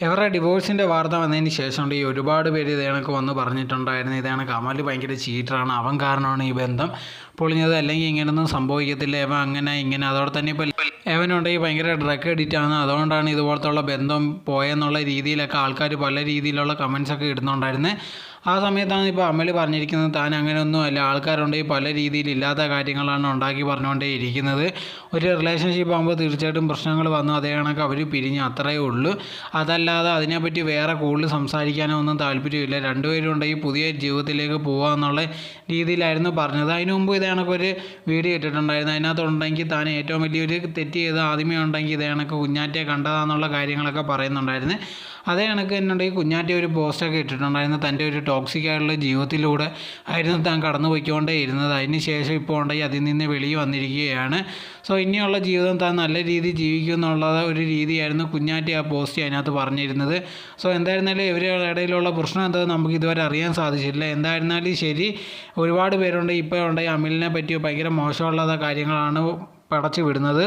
ഇവരുടെ ഡിവോഴ്സിന്റെ വാർത്ത വന്നതിന് ശേഷം ഈ ഒരുപാട് പേര് ഇത് കണക്ക് വന്ന് പറഞ്ഞിട്ടുണ്ടായിരുന്നു. ഇത് കണക്ക് ഭയങ്കര ചീറ്ററാണ്. അവൻ കാരണമാണ് ഈ ബന്ധം പൊളിഞ്ഞത്. അല്ലെങ്കിൽ ഇങ്ങനെയൊന്നും സംഭവിക്കത്തില്ല. അവൻ അങ്ങനെ ഇങ്ങനെ. അതോടെ തന്നെ ഇപ്പോൾ എവനുണ്ടെങ്കിൽ ഭയങ്കര ഡ്രഗ് എഡിറ്റ് ആണ്. അതുകൊണ്ടാണ് ഇതുപോലത്തുള്ള ബന്ധം പോയെന്നുള്ള രീതിയിലൊക്കെ ആൾക്കാർ പല രീതിയിലുള്ള കമൻസൊക്കെ ഇടുന്നുണ്ടായിരുന്നത് ആ സമയത്താണ് ഇപ്പോൾ അമൽ പറഞ്ഞിരിക്കുന്നത് താൻ അങ്ങനെയൊന്നും അല്ല ആൾക്കാരുണ്ടെങ്കിൽ പല രീതിയിൽ ഇല്ലാത്ത കാര്യങ്ങളാണ് ഉണ്ടാക്കി പറഞ്ഞുകൊണ്ടേ ഇരിക്കുന്നത്. ഒരു റിലേഷൻഷിപ്പ് ആകുമ്പോൾ തീർച്ചയായിട്ടും പ്രശ്നങ്ങൾ വന്നു. അതേ കണക്ക് അവർ പിരിഞ്ഞ് അത്രയേ ഉള്ളൂ. അതല്ലാതെ അതിനെപ്പറ്റി വേറെ കൂടുതൽ സംസാരിക്കാനോ ഒന്നും താല്പര്യമില്ല. രണ്ടുപേരും ഉണ്ടെങ്കിൽ പുതിയ ജീവിതത്തിലേക്ക് പോകുക എന്നുള്ള രീതിയിലായിരുന്നു പറഞ്ഞത്. അതിനു മുമ്പ് ഇതേ കണക്കൊരു വീഡിയോ ഇട്ടിട്ടുണ്ടായിരുന്നു. അതിനകത്തുണ്ടെങ്കിൽ താൻ ഏറ്റവും വലിയൊരു തെറ്റ് ചെയ്ത് ആദ്യമേ ഉണ്ടെങ്കിൽ ഇതേ കണക്ക് കുഞ്ഞാറ്റയെ കണ്ടതാന്നുള്ള കാര്യങ്ങളൊക്കെ പറയുന്നുണ്ടായിരുന്നു. അതേ കണക്ക് എന്നുണ്ടെങ്കിൽ കുഞ്ഞാറ്റ ഒരു പോസ്റ്റൊക്കെ ഇട്ടിട്ടുണ്ടായിരുന്നു. തന്റെ ഒരു ടോക്സിക് ആയിട്ടുള്ള ജീവിതത്തിലൂടെ ആയിരുന്നു താൻ കടന്നു പോയിക്കൊണ്ടേ ഇരുന്നത്. അതിന് ശേഷം ഇപ്പോൾ ഉണ്ടെങ്കിൽ അതിൽ നിന്ന് വെളിയിൽ വന്നിരിക്കുകയാണ്. സോ ഇനിയുള്ള ജീവിതം താൻ നല്ല രീതിയിൽ ജീവിക്കും എന്നുള്ള ഒരു രീതിയായിരുന്നു കുഞ്ഞാറ്റി ആ പോസ്റ്റ് അതിനകത്ത് പറഞ്ഞിരുന്നത്. സോ എന്തായിരുന്നാലും ഇവരുടെ ഇടയിലുള്ള പ്രശ്നം എന്താ നമുക്ക് ഇതുവരെ അറിയാൻ സാധിച്ചില്ല എന്തായിരുന്നാലും ശരി ഒരുപാട് പേരുണ്ട്. ഇപ്പോൾ ഉണ്ടെങ്കിൽ അമിലിനെ പറ്റി ഭയങ്കര മോശമുള്ള കാര്യങ്ങളാണ് പടച്ചു വിടുന്നത്.